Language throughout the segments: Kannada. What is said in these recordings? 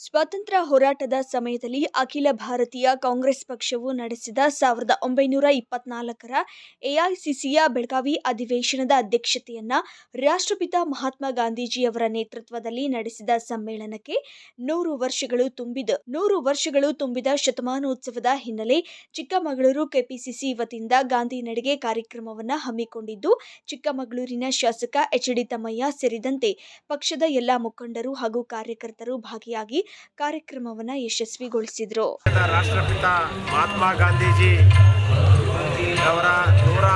ಸ್ವಾತಂತ್ರ್ಯ ಹೋರಾಟದ ಸಮಯದಲ್ಲಿ ಅಖಿಲ ಭಾರತೀಯ ಕಾಂಗ್ರೆಸ್ ಪಕ್ಷವು ನಡೆಸಿದ ಸಾವಿರದ ಒಂಬೈನೂರ ಇಪ್ಪತ್ನಾಲ್ಕರ ಎಐಸಿಸಿಯ ಬೆಳಗಾವಿ ಅಧಿವೇಶನದ ಅಧ್ಯಕ್ಷತೆಯನ್ನು ರಾಷ್ಟ್ರಪಿತ ಮಹಾತ್ಮ ಗಾಂಧೀಜಿಯವರ ನೇತೃತ್ವದಲ್ಲಿ ನಡೆಸಿದ ಸಮ್ಮೇಳನಕ್ಕೆ ನೂರು ವರ್ಷಗಳು ತುಂಬಿದ, ನೂರು ವರ್ಷಗಳು ತುಂಬಿದ ಶತಮಾನೋತ್ಸವದ ಹಿನ್ನೆಲೆ ಚಿಕ್ಕಮಗಳೂರು ಕೆಪಿಸಿಸಿ ವತಿಯಿಂದ ಗಾಂಧಿ ನಡಿಗೆ ಕಾರ್ಯಕ್ರಮವನ್ನು ಹಮ್ಮಿಕೊಂಡಿದ್ದು, ಚಿಕ್ಕಮಗಳೂರಿನ ಶಾಸಕ ಎಚ್ ಡಿ ತಮ್ಮಯ್ಯ ಸೇರಿದಂತೆ ಪಕ್ಷದ ಎಲ್ಲ ಮುಖಂಡರು ಹಾಗೂ ಕಾರ್ಯಕರ್ತರು ಭಾಗಿಯಾಗಿ ಕಾರ್ಯಕ್ರಮವನ್ನು ಯಶಸ್ವಿಗೊಳಿಸಿದರು. ರಾಷ್ಟ್ರಪಿತ ಮಹಾತ್ಮ ಗಾಂಧೀಜಿ ಅವರ ನೂರ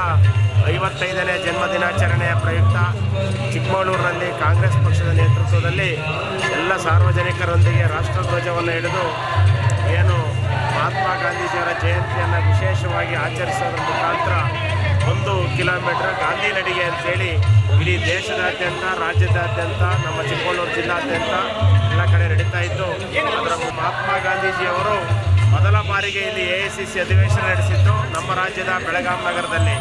ಐವತ್ತೈದನೇ ಜನ್ಮ ದಿನಾಚರಣೆಯ ಪ್ರಯುಕ್ತ ಚಿಕ್ಕಮಗಳೂರಿನಲ್ಲಿ ಕಾಂಗ್ರೆಸ್ ಪಕ್ಷದ ನೇತೃತ್ವದಲ್ಲಿ ಎಲ್ಲ ಸಾರ್ವಜನಿಕರೊಂದಿಗೆ ರಾಷ್ಟ್ರಧ್ವಜವನ್ನು ಹಿಡಿದು ಏನು ಮಹಾತ್ಮ ಗಾಂಧೀಜಿಯವರ ಜಯಂತಿಯನ್ನು ವಿಶೇಷವಾಗಿ ಆಚರಿಸೋದ್ರ ಕಿಲೋಮೀಟರ್ ಗಾಂಧಿ ನಡಿಗೆ ಅಂತೇಳಿ ಇಡೀ ದೇಶದಾದ್ಯಂತ, ರಾಜ್ಯದಾದ್ಯಂತ, ನಮ್ಮ ಚಿಕ್ಕಮಗಳೂರು ಜಿಲ್ಲಾದ್ಯಂತ ಎಲ್ಲ ಕಡೆ ನಡೀತಾ ಇತ್ತು. ಅದರ ಮಹಾತ್ಮ ಗಾಂಧೀಜಿಯವರು ಮೊದಲ ಬಾರಿಗೆ ಇಲ್ಲಿ ಎ ಐ ಸಿ ಸಿ ಅಧಿವೇಶನ ನಡೆಸಿದ್ದು ನಮ್ಮ ರಾಜ್ಯದ ಬೆಳಗಾಂ ನಗರದಲ್ಲಿ.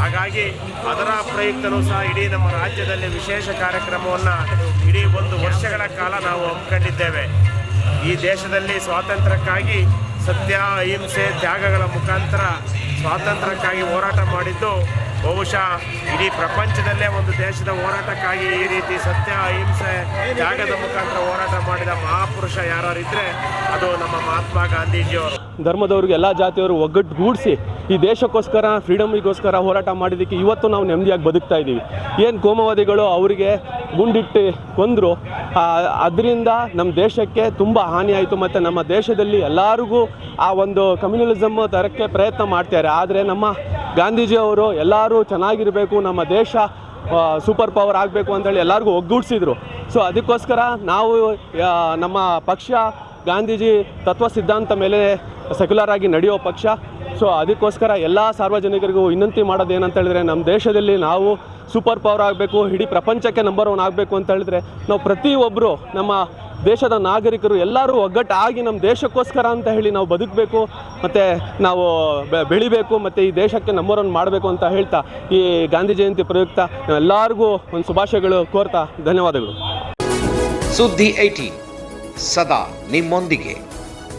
ಹಾಗಾಗಿ ಅದರ ಪ್ರಯುಕ್ತರು ಸಹ ಇಡೀ ನಮ್ಮ ರಾಜ್ಯದಲ್ಲಿ ವಿಶೇಷ ಕಾರ್ಯಕ್ರಮವನ್ನು ಇಡೀ ಒಂದು ವರ್ಷಗಳ ಕಾಲ ನಾವು ಹಮ್ಮಿಕೊಂಡಿದ್ದೇವೆ. ಈ ದೇಶದಲ್ಲಿ ಸ್ವಾತಂತ್ರ್ಯಕ್ಕಾಗಿ ಸತ್ಯ ಅಹಿಂಸೆ ತ್ಯಾಗಗಳ ಮುಖಾಂತರ ಸ್ವಾತಂತ್ರ್ಯಕ್ಕಾಗಿ ಹೋರಾಟ ಮಾಡಿದ್ದು ಬಹುಶಃ ಇಡೀ ಪ್ರಪಂಚದಲ್ಲೇ ಒಂದು ದೇಶದ ಹೋರಾಟಕ್ಕಾಗಿ ಈ ರೀತಿ ಸತ್ಯ ಅಹಿಂಸೆ ತ್ಯಾಗದ ಮುಖಾಂತರ ಹೋರಾಟ ಮಾಡಿದ ಮಹಾಪುರುಷ ಯಾರಿದ್ರೆ ಅದು ನಮ್ಮ ಮಹಾತ್ಮ ಗಾಂಧೀಜಿಯವರು. ಧರ್ಮದವ್ರಿಗೆ ಎಲ್ಲ ಜಾತಿಯವರು ಒಗ್ಗಟ್ಟುಗೂಡಿಸಿ ಈ ದೇಶಕ್ಕೋಸ್ಕರ, ಫ್ರೀಡಮಿಗೋಸ್ಕರ ಹೋರಾಟ ಮಾಡಿದ್ದಕ್ಕೆ ಇವತ್ತು ನಾವು ನೆಮ್ಮದಿಯಾಗಿ ಬದುಕ್ತಾ ಇದ್ದೀವಿ. ಏನು ಕೋಮವಾದಿಗಳು ಅವರಿಗೆ ಗುಂಡಿಟ್ಟು ಕೊಂದರು ಅದರಿಂದ ನಮ್ಮ ದೇಶಕ್ಕೆ ತುಂಬ ಹಾನಿಯಾಯಿತು ಮತ್ತು ನಮ್ಮ ದೇಶದಲ್ಲಿ ಎಲ್ಲರಿಗೂ ಆ ಒಂದು ಕಮ್ಯುನಲಿಸಮ್ ತರಕ್ಕೆ ಪ್ರಯತ್ನ ಮಾಡ್ತಾರೆ ಆದರೆ ನಮ್ಮ ಗಾಂಧೀಜಿಯವರು ಎಲ್ಲರೂ ಚೆನ್ನಾಗಿರಬೇಕು, ನಮ್ಮ ದೇಶ ಸೂಪರ್ ಪವರ್ ಆಗಬೇಕು ಅಂತೇಳಿ ಎಲ್ಲರಿಗೂ ಒಗ್ಗೂಡಿಸಿದ್ರು. ಸೊ ಅದಕ್ಕೋಸ್ಕರ ನಾವು ನಮ್ಮ ಪಕ್ಷ, ಗಾಂಧೀಜಿ ತತ್ವ ಸಿದ್ಧಾಂತ ಮೇಲೆ ಸೆಕ್ಯುಲರ್ ಆಗಿ ನಡೆಯೋ ಪಕ್ಷ. ಸೊ ಅದಕ್ಕೋಸ್ಕರ ಎಲ್ಲ ಸಾರ್ವಜನಿಕರಿಗೂ ವಿನಂತಿ ಮಾಡೋದು ಏನಂತ ಹೇಳಿದ್ರೆ, ನಮ್ಮ ದೇಶದಲ್ಲಿ ನಾವು ಸೂಪರ್ ಪವರ್ ಆಗಬೇಕು, ಇಡೀ ಪ್ರಪಂಚಕ್ಕೆ ನಂಬರ್ ಒನ್ ಆಗಬೇಕು ಅಂತ ಹೇಳಿದ್ರೆ, ನಾವು ಪ್ರತಿಯೊಬ್ಬರು ನಮ್ಮ ದೇಶದ ನಾಗರಿಕರು ಎಲ್ಲರೂ ಒಗ್ಗಟ್ಟಾಗಿ ನಮ್ಮ ದೇಶಕ್ಕೋಸ್ಕರ ಅಂತ ಹೇಳಿ ನಾವು ಬದುಕಬೇಕು, ಮತ್ತು ನಾವು ಬೆಳಿಬೇಕು, ಮತ್ತು ಈ ದೇಶಕ್ಕೆ ನಂಬರ್ ಒನ್ ಮಾಡಬೇಕು ಅಂತ ಹೇಳ್ತಾ ಈ ಗಾಂಧಿ ಜಯಂತಿ ಪ್ರಯುಕ್ತ ಎಲ್ಲರಿಗೂ ಒಂದು ಶುಭಾಶಯಗಳು ಕೋರ್ತಾ ಧನ್ಯವಾದಗಳು. ಸುದ್ದಿ ಐಟಿ ಸದಾ ನಿಮ್ಮೊಂದಿಗೆ.